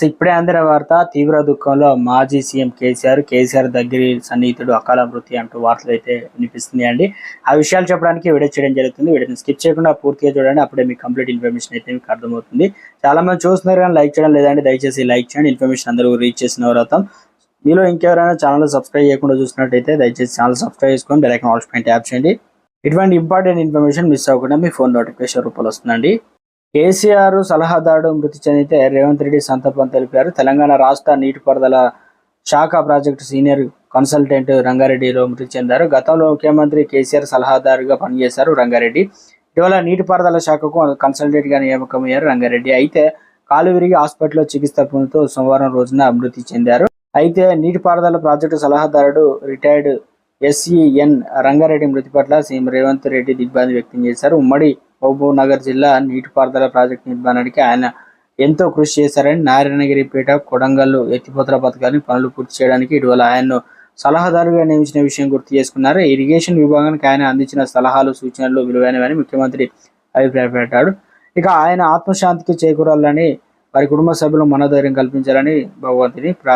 So ఇప్పుడే అందరి వార్త తీవ్ర దుఃఖంలో మాజీ సీఎం కేసీఆర్ కేసీఆర్ దగ్గరి సన్నిహితుడు అకాల మృతి అంటూ వార్తలు అయితే వినిపిస్తుంది అండి. ఆ విషయాలు చెప్పడానికి వీడియో చేయడం జరుగుతుంది. వీడియోని స్కిప్ చేయకుండా పూర్తిగా చూడండి. అప్పుడే మీకు కంప్లీట్ ఇన్ఫర్మేషన్ అయితే మీకు అర్థమవుతుంది. చాలా మంది చూస్తున్నారు కానీ లైక్ చేయడం లేదండి. దయచేసి లైక్ చేయండి. ఇన్ఫర్మేషన్ అందరూ రీచ్ చేసిన వారు మీలో ఇంకెవరైనా ఛానల్ సబ్స్క్రైబ్ చేయకుండా చూసినట్టయితే దయచేసి ఛానల్ సబ్స్క్రైబ్ చేసుకొని బెల్ ఐకాన్ ఆల్స్ పైన ట్యాప్ చేయండి. ఇటువంటి ఇంపార్టెంట్ ఇన్ఫర్మేషన్ మిస్ అవ్వకుండా మీ ఫోన్ నోటిఫికేషన్ రూపంలో వస్తుందండి. కేసీఆర్ సలహాదారుడు మృతి చెందితే రేవంత్ రెడ్డి సంతాపం తెలిపారు. తెలంగాణ రాష్ట్ర నీటిపారుదల శాఖ ప్రాజెక్టు సీనియర్ కన్సల్టెంట్ రంగారెడ్డిలో మృతి చెందారు. గతంలో ముఖ్యమంత్రి కేసీఆర్ సలహాదారుగా పనిచేశారు రంగారెడ్డి. ఇటీవల నీటిపారుదల శాఖకు కన్సల్టెంట్గా నియామకమయ్యారు రంగారెడ్డి. అయితే కాలు విరిగి హాస్పిటల్లో చికిత్స పొందుతూ సోమవారం రోజున మృతి చెందారు. అయితే నీటిపారుదల ప్రాజెక్టు సలహాదారుడు రిటైర్డ్ ఎస్ఈఎన్ రంగారెడ్డి మృతి పట్ల సీఎం రేవంత్ రెడ్డి దిగ్భ్రాంతి వ్యక్తం చేశారు. ఉమ్మడి మహబూబ్ నగర్ జిల్లా నీటిపారుదల ప్రాజెక్టు నిర్మాణానికి ఆయన ఎంతో కృషి చేశారని నారాయణగిరిపేట కొడంగల్లు ఎత్తిపోతల పథకాన్ని పనులు పూర్తి చేయడానికి ఇటీవల ఆయన్ను సలహాదారుగా నియమించిన విషయం గుర్తు చేసుకున్నారు. ఇరిగేషన్ విభాగానికి ఆయన అందించిన సలహాలు సూచనలు విలువైనవని ముఖ్యమంత్రి అభిప్రాయపడ్డాడు. ఇక ఆయన ఆత్మశాంతికి చేకూరాలని వారి కుటుంబ సభ్యులు మనోధైర్యం కల్పించాలని భగవంతుని ప్రా